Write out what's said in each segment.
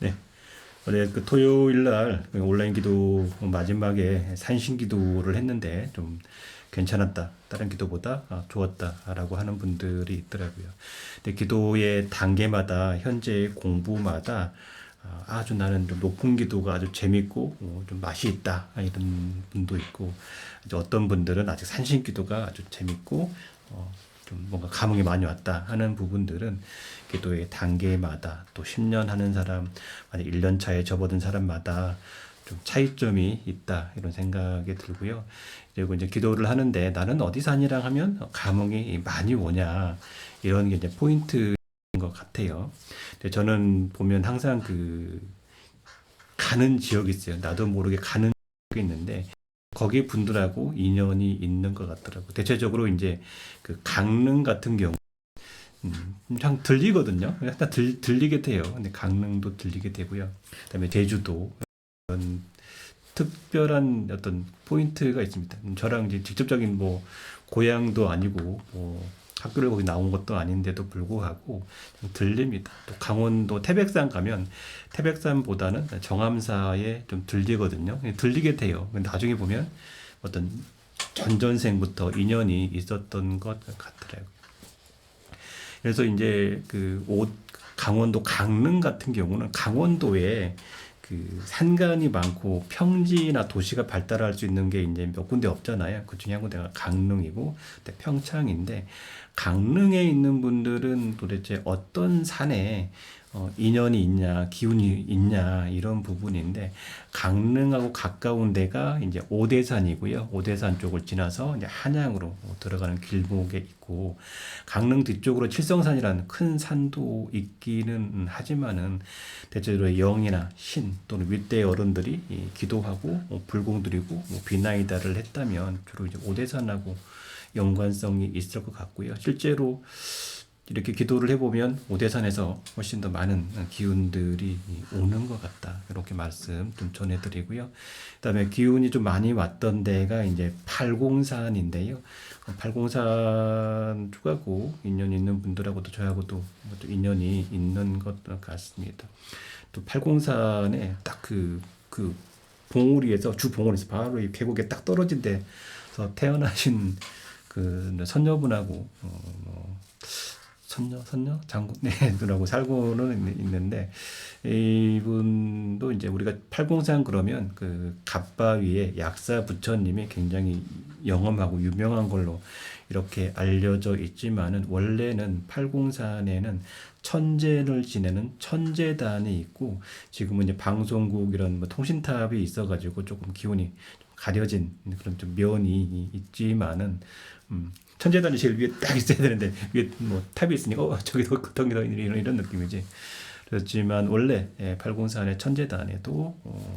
네. 어제 그 토요일 날 온라인 기도 마지막에 산신 기도를 했는데 좀 괜찮았다. 다른 기도보다 아, 좋았다라고 하는 분들이 있더라고요. 근데 기도의 단계마다 현재 공부마다 아, 아주 나는 좀 높은 기도가 아주 재밌고 어, 좀 맛이 있다 이런 분도 있고 어떤 분들은 아직 산신 기도가 아주 재밌고 어, 좀 뭔가 감흥이 많이 왔다 하는 부분들은 기도의 단계마다 또 10년 하는 사람, 만약 1년 차에 접어든 사람마다 좀 차이점이 있다 이런 생각이 들고요. 그리고 이제 기도를 하는데 나는 어디서 하니랑 하면 감흥이 많이 오냐 이런 게 이제 포인트인 것 같아요. 근데 저는 보면 항상 그 가는 지역이 있어요. 나도 모르게 가는 지역이 있는데 거기 분들하고 인연이 있는 것 같더라고. 대체적으로 이제 그 강릉 같은 경우 음, 참 들리거든요. 약간 들, 들리게 돼요. 근데 강릉도 들리게 되고요. 그다음에 제주도 이런 특별한 어떤 포인트가 있습니다. 음, 저랑 이제 직접적인 뭐 고향도 아니고 뭐 학교를 거기 나온 것도 아닌데도 불구하고 좀 들립니다. 또 강원도 태백산 가면 태백산보다는 정암사에 좀 들리거든요. 들리게 돼요. 나중에 보면 어떤 전전생부터 인연이 있었던 것 같더라고요. 그래서 이제 그 옷, 강원도 강릉 같은 경우는 강원도에 그 산간이 많고 평지나 도시가 발달할 수 있는 게 이제 몇 군데 없잖아요. 그 중에 한 군데가 강릉이고 또 평창인데 강릉에 있는 분들은 도대체 어떤 산에 어, 인연이 있냐, 기운이 있냐 이런 부분인데 강릉하고 가까운 데가 이제 오대산이고요. 오대산 쪽을 지나서 이제 한양으로 들어가는 길목에 있고 강릉 뒤쪽으로 칠성산이라는 큰 산도 있기는 하지만은 대체적으로 영이나 신 또는 윗대 어른들이 이 기도하고 뭐 불공 드리고 뭐 비나이다를 했다면 주로 이제 오대산하고 연관성이 있을 것 같고요. 실제로 이렇게 기도를 해보면 오대산에서 훨씬 더 많은 기운들이 오는 것 같다. 이렇게 말씀 좀 전해드리고요. 그 다음에 기운이 좀 많이 왔던 데가 이제 팔공산인데요. 팔공산 쪽하고 인연 있는 분들하고도 저하고도 또 인연이 있는 것 같습니다. 또 팔공산에 딱 그 그 봉우리에서 주 봉우리에서 바로 이 계곡에 딱 떨어진 데서 태어나신 그 선녀분하고 어, 뭐 선녀 선녀? 장군? 네 분하고 살고는 있는데 이분도 이제 우리가 팔공산 그러면 그 갑바위에 약사 부처님이 굉장히 영험하고 유명한 걸로 이렇게 알려져 있지만은 원래는 팔공산에는 천재를 지내는 천재단이 있고 지금은 이제 방송국 이런 뭐 통신탑이 있어가지고 조금 기운이 좀 가려진 그런 좀 면이 있지만은 음, 천재단이 제일 위에 딱 있어야 되는데 위에 뭐 탑이 있으니까 어 저기도 덩기덩 이런 이런 느낌이지. 그렇지만 원래 예, 팔공산의 천재단에도 어,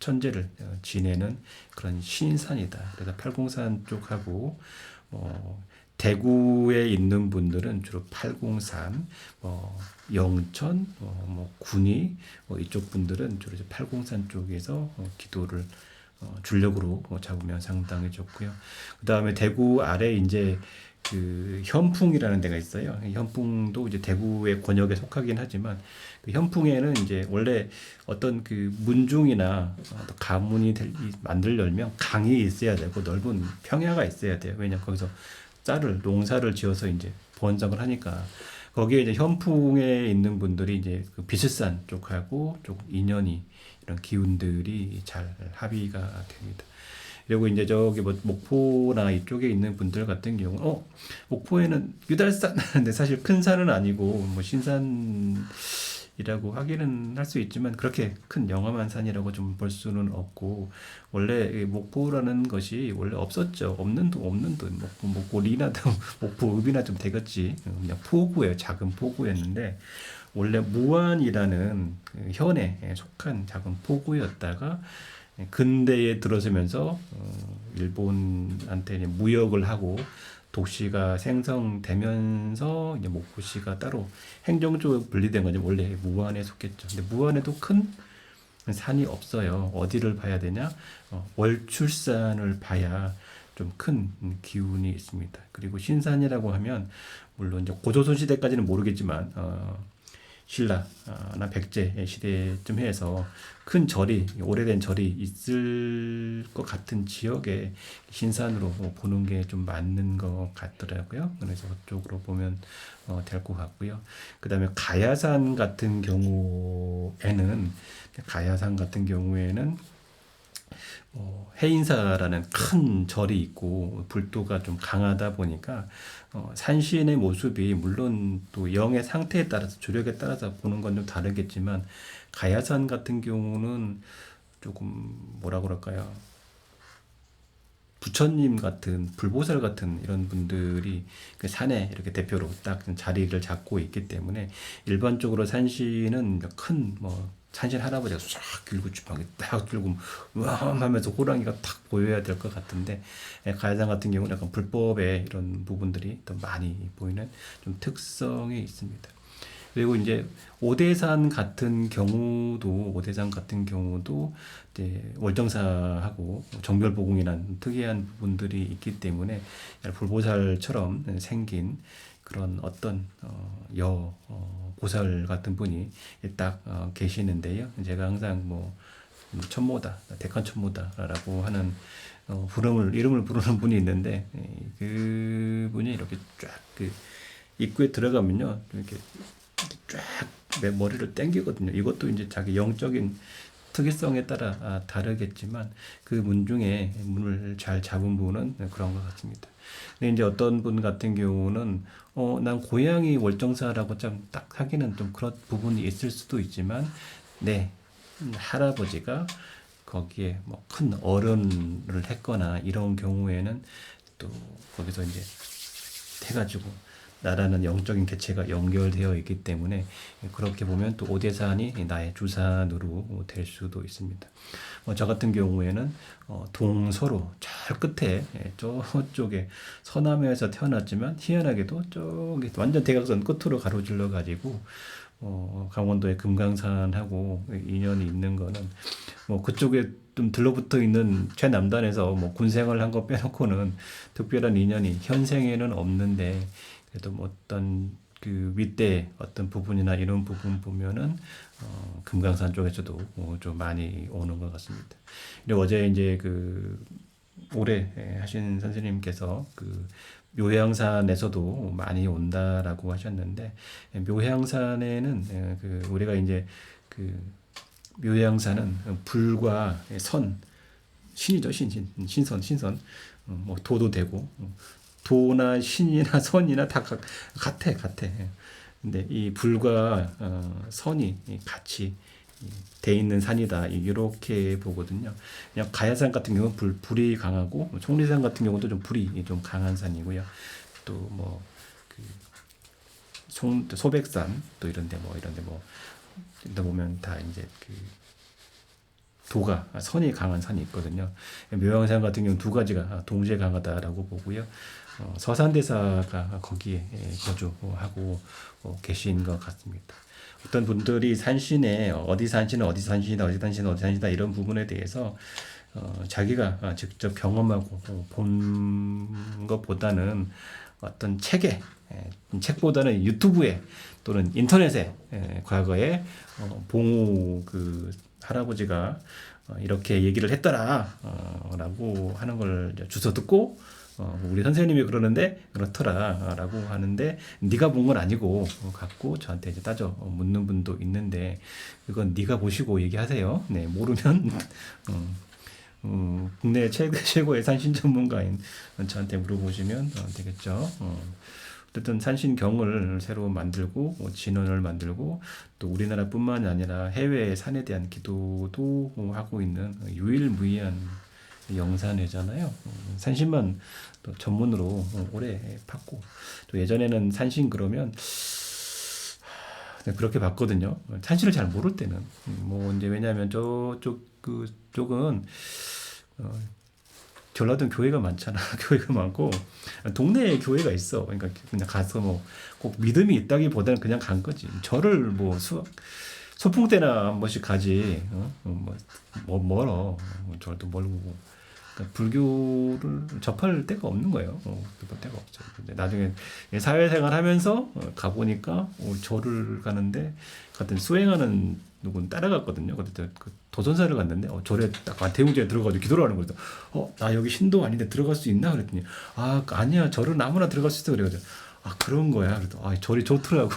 천재를 어, 지내는 그런 신산이다. 그래서 팔공산 쪽하고 어, 대구에 있는 분들은 주로 팔공산, 뭐 영천, 어, 뭐 군위 뭐 이쪽 분들은 주로 이제 팔공산 쪽에서 어, 기도를 어, 줄력으로 뭐 잡으면 상당히 좋고요. 그 다음에 대구 아래 이제 그 현풍이라는 데가 있어요. 현풍도 이제 대구의 권역에 속하긴 하지만 그 현풍에는 이제 원래 어떤 그 문중이나 가문이 될, 만들려면 강이 있어야 되고 넓은 평야가 있어야 돼요. 왜냐 거기서 쌀을 농사를 지어서 이제 번성을 하니까 거기에 이제 현풍에 있는 분들이 이제 그 비스산 쪽하고 조금 인연이 이런 기운들이 잘 합의가 됩니다. 그리고 이제 저기 뭐 목포나 이쪽에 있는 분들 같은 경우, 어 목포에는 유달산 하는데 사실 큰 산은 아니고 뭐 신산 이라고 하기는 할 수 있지만 그렇게 큰 영험한 산이라고 좀 볼 수는 없고 원래 목포라는 것이 원래 없었죠. 없는 도 없는 도 목포 리나도 목포 읍이나 좀 되겠지. 그냥 포구예요. 작은 포구였는데 원래 무안이라는 그 현에 속한 작은 포구였다가 근대에 들어서면서 어, 일본한테 무역을 하고 도시가 생성되면서 이제 목포시가 따로 행정적으로 분리된 거죠. 원래 무안에 속했죠. 근데 무안에도 큰 산이 없어요. 어디를 봐야 되냐? 어, 월출산을 봐야 좀 큰 기운이 있습니다. 그리고 신산이라고 하면 물론 이제 고조선 시대까지는 모르겠지만 어, 신라나 백제 시대쯤 해서 큰 절이 오래된 절이 있을 것 같은 지역에 신산으로 보는 게 좀 맞는 것 같더라고요. 그래서 그쪽으로 보면 어, 될것 같고요. 그 다음에 가야산 같은 경우에는 가야산 같은 경우에는 어, 해인사라는 큰 절이 있고 불도가 좀 강하다 보니까 어, 산신의 모습이 물론 또 영의 상태에 따라서 주력에 따라서 보는 건 좀 다르겠지만 가야산 같은 경우는 조금 뭐라 그럴까요? 부처님 같은 불보살 같은 이런 분들이 그 산에 이렇게 대표로 딱 자리를 잡고 있기 때문에 일반적으로 산신은 큰뭐 산신 할아버지가 쫙 길고 주방에 딱 들고 우엄 하면서 호랑이가 탁 보여야 될 것 같은데 예, 가야산 같은 경우는 약간 불법의 이런 부분들이 더 많이 보이는 좀 특성이 있습니다. 그리고 이제 오대산 같은 경우도 오대산 같은 경우도 이제 월정사하고 정별보궁이라는 특이한 부분들이 있기 때문에 불보살처럼 생긴 그런 어떤 어, 여 어, 보살 같은 분이 딱 어, 계시는데요. 제가 항상 뭐 천모다, 대칸 천모다라고 하는 어, 부름을 이름을 부르는 분이 있는데 예, 그 분이 이렇게 쫙그 입구에 들어가면요 이렇게 쫙 내 머리를 땡기거든요. 이것도 이제 자기 영적인 특이성에 따라 아, 다르겠지만 그 문 중에 문을 잘 잡은 분은 그런 것 같습니다. 근데 이제 어떤 분 같은 경우는 어, 난 고양이 월정사라고 좀 딱 하기는 좀 그런 부분이 있을 수도 있지만 네 할아버지가 거기에 뭐 큰 어른을 했거나 이런 경우에는 또 거기서 이제 해가지고 나라는 영적인 개체가 연결되어 있기 때문에 그렇게 보면 또 오대산이 나의 주산으로 될 수도 있습니다. 어, 저 같은 경우에는 어, 동서로 저 끝에 예, 저쪽에 서남에서 태어났지만 희한하게도 저기 완전 대각선 끝으로 가로질러 가지고 어, 강원도의 금강산하고 인연이 있는 거는 뭐 그쪽에 좀 들러붙어 있는 최남단에서 뭐 군생활 한거 빼놓고는 특별한 인연이 현생에는 없는데 그래도 뭐 어떤 그 윗대 어떤 부분이나 이런 부분 보면은 어, 금강산 쪽에서도 뭐좀 많이 오는 것 같습니다. 근데 어제 이제 그 올해 하신 선생님께서 그 묘향산에서도 많이 온다라고 하셨는데 묘향산에는 그 우리가 이제 그 묘향산은 불과 선 신이죠 신신 신선 신선 어, 뭐 도도 되고 도나 신이나 선이나 다 가, 같아 같아. 근데 이 불과 어, 선이 같이 돼 있는 산이다 이렇게 보거든요. 그냥 가야산 같은 경우는 불 불이 강하고 총리산 같은 경우도 좀 불이 좀 강한 산이고요. 또뭐 그 소백산 또 이런데 뭐 이런데 뭐 이런데 보면 다 이제 그 도가 선이 강한 산이 있거든요. 묘양산 같은 경우는 두 가지가 동시에 강하다라고 보고요. 어, 서산대사가 거기에 거주하고 어, 계신 것 같습니다. 어떤 분들이 산신에 어디 산신은 어디 산신이다 어디 산신은 어디 산신이다 이런 부분에 대해서 어, 자기가 직접 경험하고 본 것보다는 어떤 책에 책보다는 유튜브에 또는 인터넷에 과거에 봉우 그 할아버지가 이렇게 얘기를 했더라라고 하는 걸 주워 듣고 어, 우리 선생님이 그러는데 그렇더라라고 하는데 네가 본 건 아니고 어, 갖고 저한테 이제 따져 묻는 분도 있는데 그건 네가 보시고 얘기하세요. 네 모르면 어, 어, 국내 최고 최고의 산신 전문가인 저한테 물어보시면 어, 되겠죠. 어. 어쨌든 산신경을 새로 만들고 뭐 진원을 만들고 또 우리나라뿐만 아니라 해외 산에 대한 기도도 하고 있는 유일무이한 영산회잖아요. 산신만 또 전문으로 오래 팠고 또 예전에는 산신 그러면 그렇게 봤거든요. 산신을 잘 모를 때는 뭐 이제 왜냐하면 저쪽 그 쪽은 어, 전라도 교회가 많잖아. 교회가 많고 동네에 교회가 있어. 그러니까 그냥 가서 뭐 꼭 믿음이 있다기보다는 그냥 간 거지. 절을 뭐 수, 소풍 때나 한 번씩 가지. 어? 뭐, 뭐 멀어. 절도 멀고 그러니까 불교를 접할 데가 없는 거예요. 어, 접할 데가 없어요. 근데 나중에 사회생활 하면서 어, 가보니까 어, 절을 가는데 같은 수행하는 누군 따라갔거든요. 그때 그 도전사를 갔는데 어, 절에 딱 대웅전에 들어가지고 기도를 하는 거죠. 어, 나 여기 신도 아닌데 들어갈 수 있나? 그랬더니 아 아니야 절은 아무나 들어갈 수 있어 그래가지고 아 그런 거야. 그래도 아 절이 좋더라고.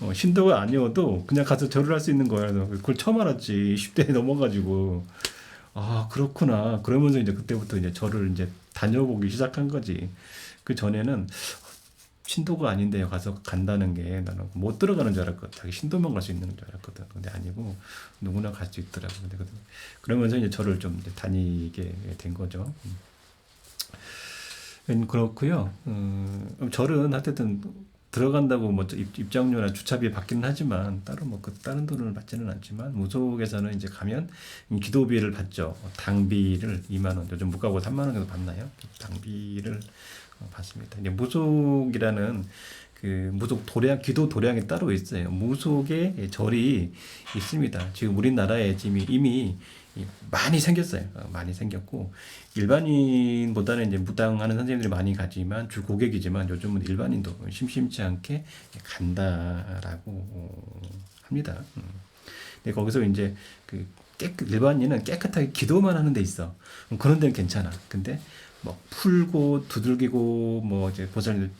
어, 신도가 아니어도 그냥 가서 절을 할 수 있는 거야. 그걸 처음 알았지. 10대에 넘어가지고. 아, 그렇구나. 그러면서 이제 그때부터 이제 절을 이제 다녀보기 시작한 거지. 그 전에는 신도가 아닌데 가서 간다는 게 나는 못 들어가는 줄 알았거든. 자기 신도만 갈 수 있는 줄 알았거든. 근데 아니고 누구나 갈 수 있더라고. 근데 그- 그러면서 이제 절을 좀 이제 다니게 된 거죠. 음. 음, 그렇고요. 음, 절은 하여튼 들어간다고 뭐 입- 입장료나 주차비 받기는 하지만 따로 뭐 그 다른 돈을 받지는 않지만 무속에서는 이제 가면 기도비를 받죠. 어, 당비를 2만 원, 요즘 무가고 3만 원 정도 받나요? 당비를 어, 받습니다. 이제 무속이라는 그 무속 도량 기도 도량이 따로 있어요. 무속의 절이 있습니다. 지금 우리나라에 지금 이미 이 많이 생겼어요. 어, 많이 생겼고 일반인보다는 이제 무당하는 선생님들이 많이 가지만 주 고객이지만 요즘은 일반인도 심심치 않게 간다라고 어, 합니다. 음. 근데 거기서 이제 그 깨끗 일반인은 깨끗하게 기도만 하는 데 있어. 음, 그런 데는 괜찮아. 근데 뭐 풀고 두들기고 뭐 이제 보살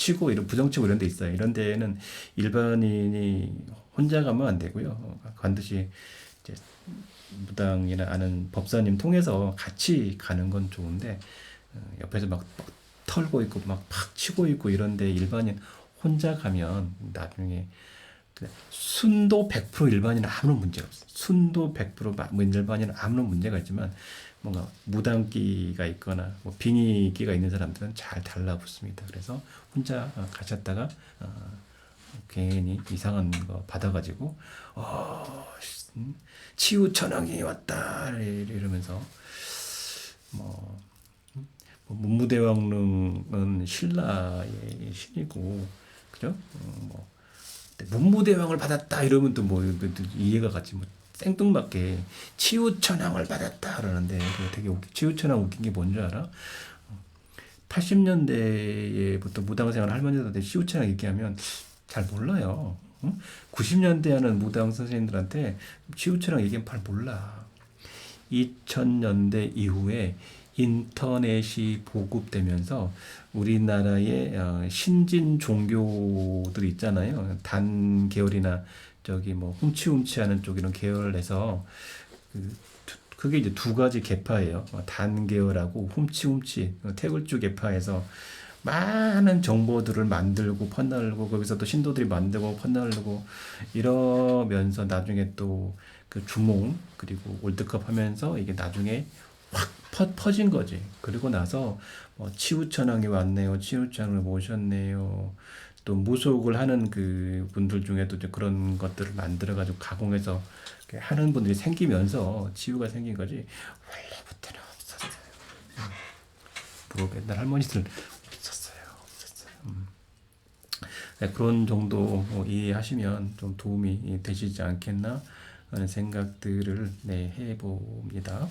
치고 이런 부정치고 이런 데 있어요. 이런 데는 일반인이 혼자 가면 안 되고요. 어, 반드시 이제 무당이나 아는 법사님 통해서 같이 가는 건 좋은데 어, 옆에서 막, 막 털고 있고 막 팍 치고 있고 이런데 일반인 혼자 가면 나중에 그 순도 100% 일반인은 아무런 문제가 없어요. 순도 100% 마- 뭐 일반인은 아무런 문제가 있지만 뭔가 무당기가 있거나 뭐 빙의기가 있는 사람들은 잘 달라붙습니다. 그래서 혼자 어, 가셨다가 어, 괜히 이상한 거 받아가지고 어, 씨, 음, 치유 천왕이 왔다 이러면서 뭐, 음, 뭐 문무대왕릉은 신라의 신이고 그죠? 어, 뭐 문무대왕을 받았다 이러면 또 뭐 이해가 가지 뭐 생뚱맞게 치유천왕을 받았다 그러는데 되게 웃기, 치유천왕 웃긴 게 뭔지 알아? 80년대에부터 무당생활 할머니들한테 치유천왕 얘기하면 잘 몰라요. 90년대 하는 무당 선생님들한테 치유천왕 얘기하면 잘 몰라. 2000년대 이후에 인터넷이 보급되면서 우리나라의 어, 신진 종교들 있잖아요. 단 계열이나 저기 뭐 훔치훔치하는 쪽 이런 계열에서 그 두- 그게 이제 두 가지 계파예요. 어, 단 계열하고 훔치훔치 어, 태굴주 계파에서 많은 정보들을 만들고 퍼날고 거기서 또 신도들이 만들고 퍼날고 이러면서 나중에 또 그 주몽 그리고 월드컵 하면서 이게 나중에 확 퍼, 퍼진 거지. 그리고 나서 뭐 치우천왕이 왔네요. 치우천왕을 모셨네요. 또 무속을 하는 그 분들 중에도 그런 것들을 만들어 가지고 가공해서 하는 분들이 생기면서 치유가 생긴 거지. 원래부터는 없었어요. 음. 뭐 옛날 할머니들 없었어요. 없었어요. 음. 네, 그런 정도 뭐 이해하시면 좀 도움이 되시지 않겠나 하는 생각들을 네, 해봅니다.